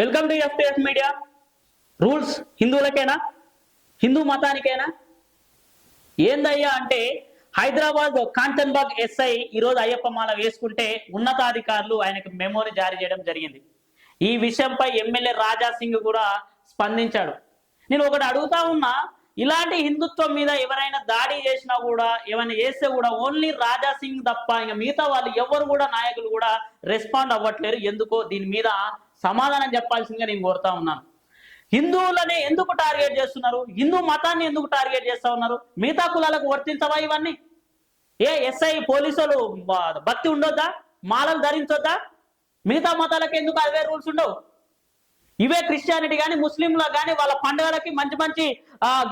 Welcome to FTF media rules హిందువులకేనా? Hindu మతానికేనా? ఏందయ్యా అంటే హైదరాబాద్ కాంచన్బాగ్ ఎస్ఐ ఈరోజు అయ్యప్ప మాల వేసుకుంటే ఉన్నతాధికారులు ఆయనకు మెమోరీ జారీ చేయడం జరిగింది. ఈ విషయంపై ఎమ్మెల్యే రాజా సింగ్ కూడా స్పందించాడు. నేను ఒకటి అడుగుతా ఉన్నా ఇలాంటి హిందుత్వం మీద ఎవరైనా దాడి చేసినా కూడా ఏమైనా చేస్తే కూడా ఓన్లీ రాజా సింగ్ తప్ప ఇంకా మిగతా వాళ్ళు ఎవరు కూడా నాయకులు కూడా రెస్పాండ్ అవ్వట్లేరు. ఎందుకో దీని మీద సమాధానం చెప్పాల్సిందిగా నేను కోరుతా ఉన్నాను. హిందువులనే ఎందుకు టార్గెట్ చేస్తున్నారు? హిందూ మతాన్ని ఎందుకు టార్గెట్ చేస్తా ఉన్నారు? మిగతా కులాలకు వర్తించవా ఇవన్నీ? ఏ ఎస్ఐ పోలీసులు భక్తి ఉండొద్దా? మాలలు ధరించొద్దా? మిగతా మతాలకు ఎందుకు అవే రూల్స్ ఉండవు? ఇవే క్రిస్టియానిటీ కానీ ముస్లింలకు కానీ వాళ్ళ పండుగలకి మంచి మంచి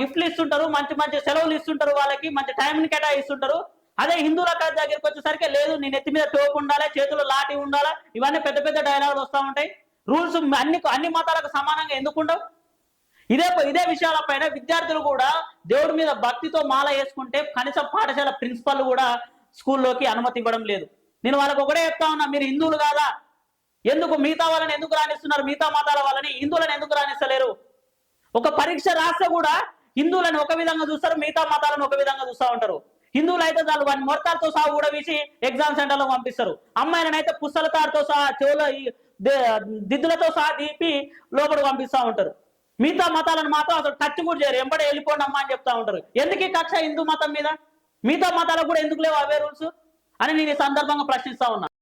గిఫ్ట్లు ఇస్తుంటారు మంచి మంచి సెలవులు ఇస్తుంటారు వాళ్ళకి మంచి టైంని కేటాయిస్తుంటారు. అదే హిందువుల దగ్గరికి వచ్చేసరికి లేదు నేను నెత్తి మీద టోపు ఉండాలి చేతుల్లో లాటి ఉండాలా? ఇవన్నీ పెద్ద పెద్ద డైలాగులు వస్తూ ఉంటాయి. రూల్స్ అన్ని అన్ని మతాలకు సమానంగా ఎందుకు ఉండవు? ఇదే ఇదే విషయాలపైన విద్యార్థులు కూడా దేవుడి మీద భక్తితో మాల వేసుకుంటే కనీసం పాఠశాల ప్రిన్సిపల్ కూడా స్కూల్లోకి అనుమతి ఇవ్వడం లేదు. నేను వాళ్ళకి ఒకటే చెప్తా ఉన్నా మీరు హిందువులు కాదా? ఎందుకు మిగతా వాళ్ళని ఎందుకు రాణిస్తున్నారు? మిగతా మతాల వాళ్ళని హిందువులను ఎందుకు రాణిస్తలేరు? ఒక పరీక్ష రాస్తే కూడా హిందువులను ఒక విధంగా చూస్తారు మిగతా మతాలను ఒక విధంగా చూస్తూ ఉంటారు. హిందువులు అయితే వాళ్ళు వాని మొరతాలతో సహా కూడా వీసి ఎగ్జామ్ సెంటర్లో పంపిస్తారు. అమ్మాయిలను అయితే పుస్తలతాడుతో సహా చెవుల దిద్దులతో సహా దీపి లోపల పంపిస్తా ఉంటారు. మిగతా మతాలను మాత్రం అసలు టచ్ కూడా చేయరు. ఎంబడే వెళ్ళిపోండి అమ్మా అని చెప్తా ఉంటారు. ఎందుకు ఈ కక్ష హిందూ మతం మీద? మిగతా మతాలకు కూడా ఎందుకు లేవు అవే రూల్స్ అని నేను ఈ సందర్భంగా ప్రశ్నిస్తా ఉన్నా.